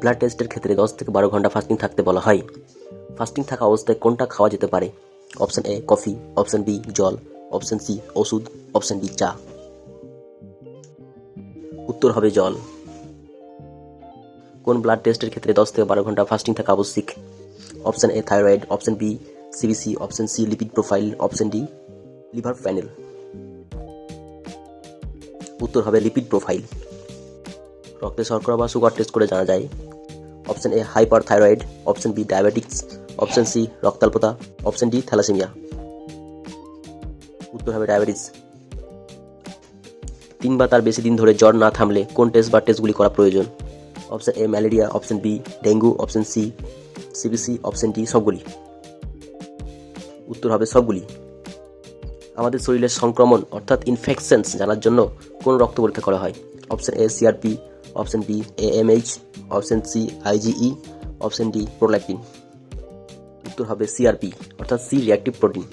Blood টেস্টের ক্ষেত্রে দশ থেকে বারো ঘণ্টা ফাস্টিং থাকতে বলা হয়। ফাস্টিং থাকা অবস্থায় কোনটা খাওয়া যেতে পারে? Option A coffee option B জল অপশন সি ওষুধ অপশন ডি চা। উত্তর হবে জল। কোন ব্লাড টেস্টের ক্ষেত্রে দশ থেকে বারো ঘণ্টা ফাস্টিং থাকা আবশ্যিক? Option A thyroid option B CBC option C lipid profile option D liver panel উত্তর হবে লিপিড প্রোফাইল রক্তে শর্করা বা সুগার টেস্ট করে জানা যায়। Option A hyper thyroid option B diabetics option C রক্তাল্পতা option D thalassaemia উত্তর হবে ডায়াবেটিস তিন বা তার বেশি দিন ধরে জ্বর না থামলে কোন টেস্ট বা টেস্টগুলি করা প্রয়োজন? Option A malaria option B dengue option C CBC option D সবগুলি। উত্তর হবে সবগুলি। আমাদের শরীরের সংক্রমণ অর্থাৎ ইনফেকশনস জানার জন্য কোন রক্ত পরীক্ষা করা হয়? Option A CRP option B AMH option C IgE option D prolactin উত্তর হবে সিআরপি অর্থাৎ সি রিয়াক্টিভ প্রোটিন